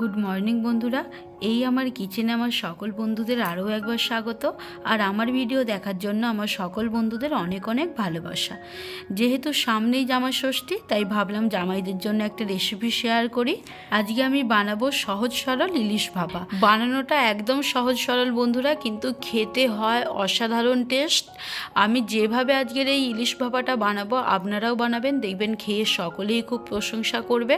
Good morning বন্ধুরা। এই আমার কিচেনে আমার সকল বন্ধুদের আরও একবার স্বাগত। আর আমার ভিডিও দেখার জন্য আমার সকল বন্ধুদের অনেক অনেক ভালোবাসা। যেহেতু সামনেই জামা ষষ্ঠী, তাই ভাবলাম জামাইদের জন্য একটা রেসিপি শেয়ার করি। আজকে আমি বানাবো সহজ সরল ইলিশ ভাপা। বানানোটা একদম সহজ সরল বন্ধুরা, কিন্তু খেতে হয় অসাধারণ টেস্ট আমি যেভাবে আজকের এই ইলিশ ভাপাটা বানাবো, আপনারাও বানাবেন। দেখবেন খেয়ে সকলেই খুব প্রশংসা করবে।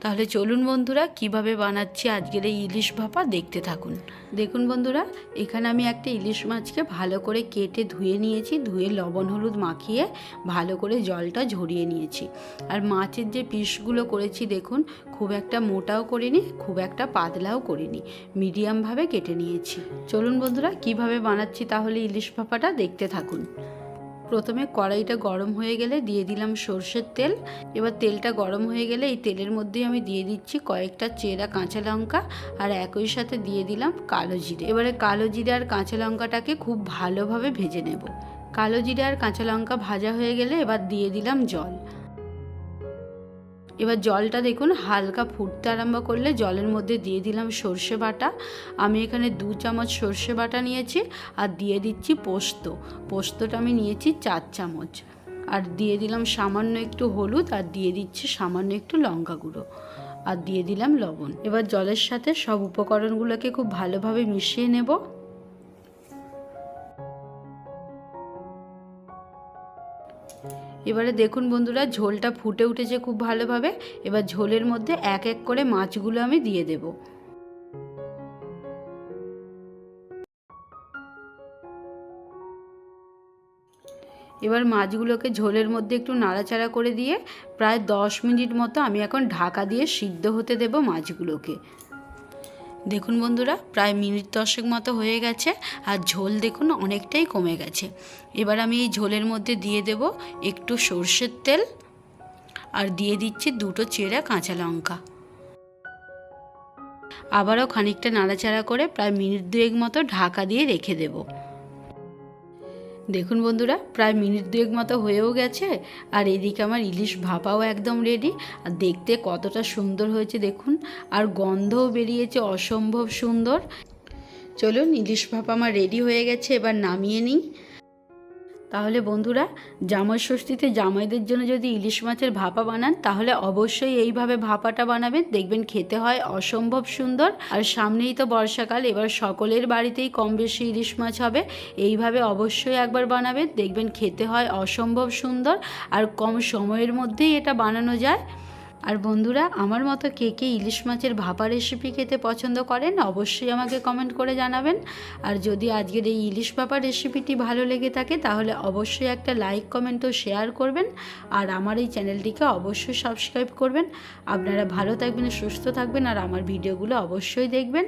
তাহলে চলুন বন্ধুরা, কীভাবে বানাচ্ছি আজকের এই ইলিশ ভাপা, দেখতে থাকুন। দেখুন বন্ধুরা, এখানে আমি একটা ইলিশ মাছকে ভালো করে কেটে ধুয়ে নিয়েছি, ধুয়ে লবণ, হলুদ মাখিয়ে ভালো করে জলটা ঝরিয়ে নিয়েছি। আর মাছের যে পিসগুলো করেছি, দেখুন, খুব একটা মোটাও করিনি, খুব একটা পাতলাও করিনি মিডিয়ামভাবে কেটে নিয়েছি। চলুন বন্ধুরা, কীভাবে বানাচ্ছি তাহলে ইলিশ ভাপাটা, দেখতে থাকুন। প্রথমে কড়াইটা গরম হয়ে গেলে দিয়ে দিলাম সর্ষের তেল। এবার তেলটা গরম হয়ে গেলে এই তেলের মধ্যেই আমি দিয়ে দিচ্ছি কয়েকটা চেরা কাঁচা লঙ্কা আর একই সাথে দিয়ে দিলাম কালো জিরে। এবারে কালো জিরে আর কাঁচা লঙ্কাটাকে খুব ভালোভাবে ভেজে নেব। কালো জিরে আর কাঁচা লঙ্কা ভাজা হয়ে গেলে এবার দিয়ে দিলাম জল। এবার জলটা দেখুন, হালকা ফুটতে আরম্ভ করলে জলের মধ্যে দিয়ে দিলাম সর্ষে বাটা। আমি এখানে দু চামচ সর্ষে বাটা নিয়েছি আর দিয়ে দিচ্ছি পোস্ত। পোস্তটা আমি নিয়েছি চার চামচ। আর দিয়ে দিলাম সামান্য একটু হলুদ আর দিয়ে দিচ্ছি সামান্য একটু লঙ্কা গুঁড়ো। আর দিয়ে দিলাম লবণ। এবার জলের সাথে সব উপকরণগুলোকে খুব ভালোভাবে মিশিয়ে নেব। এবারে দেখুন বন্ধুরা, ঝোলটা ফুটে উঠেছে খুব ভালোভাবে। এবার ঝোলের মধ্যে এক এক করে মাছগুলো আমি দিয়ে দেব। এবার মাছগুলোকে ঝোলের মধ্যে একটু নাড়াচাড়া করে দিয়ে প্রায় দশ মিনিট মতো আমি এখন ঢাকা দিয়ে সিদ্ধ হতে দেব মাছগুলোকে। দেখুন বন্ধুরা, প্রায় মিনিট দশেক মতো হয়ে গেছে আর ঝোল দেখুন অনেকটাই কমে গেছে। এবার আমি এই ঝোলের মধ্যে দিয়ে দেব একটু সর্ষের তেল আর দিয়ে দিচ্ছি দুটো চেরা কাঁচা লঙ্কা। আবারও খানিকটা নাড়াচাড়া করে প্রায় মিনিট দুয়েক মতো ঢাকা দিয়ে রেখে দেবো। দেখুন বন্ধুরা, প্রায় মিনিট দুয়েক মতো হয়েও গেছে, আর এদিকে আমার ইলিশ ভাপাও একদম রেডি আর দেখতে কতটা সুন্দর হয়েছে দেখুন, আর গন্ধও বেরিয়েছে অসম্ভব সুন্দর। চলুন, ইলিশ ভাপা আমার রেডি হয়ে গেছে, এবার নামিয়ে নিই। তাহলে বন্ধুরা জামাই ষষ্ঠীতে জামাইদের জন্য যদি ইলিশ মাছের ভাপা বানান, তাহলে অবশ্যই এইভাবে ভাপাটা বানাবেন। দেখবেন খেতে হয় অসম্ভব সুন্দর। আর সামনেই তো বর্ষাকাল, এবার সকলের বাড়িতেই কম বেশি ইলিশ মাছ হবে। এইভাবে অবশ্যই একবার বানাবেন। দেখবেন খেতে হয় অসম্ভব সুন্দর। আর কম সময়ের মধ্যেই এটা বানানো যায়। আর বন্ধুরা, আমার মতো কে কে ইলিশ মাছের ভাপা রেসিপি খেতে পছন্দ করেন, অবশ্যই আমাকে কমেন্ট করে জানাবেন। আর যদি আজকের এই ইলিশ ভাপা রেসিপিটি ভালো লেগে থাকে, তাহলে অবশ্যই একটা লাইক কমেন্টও শেয়ার করবেন। আর আমার এই চ্যানেলটিকে অবশ্যই সাবস্ক্রাইব করবেন। আপনারা ভালো থাকবেন, সুস্থ থাকবেন, আর আমার ভিডিওগুলো অবশ্যই দেখবেন।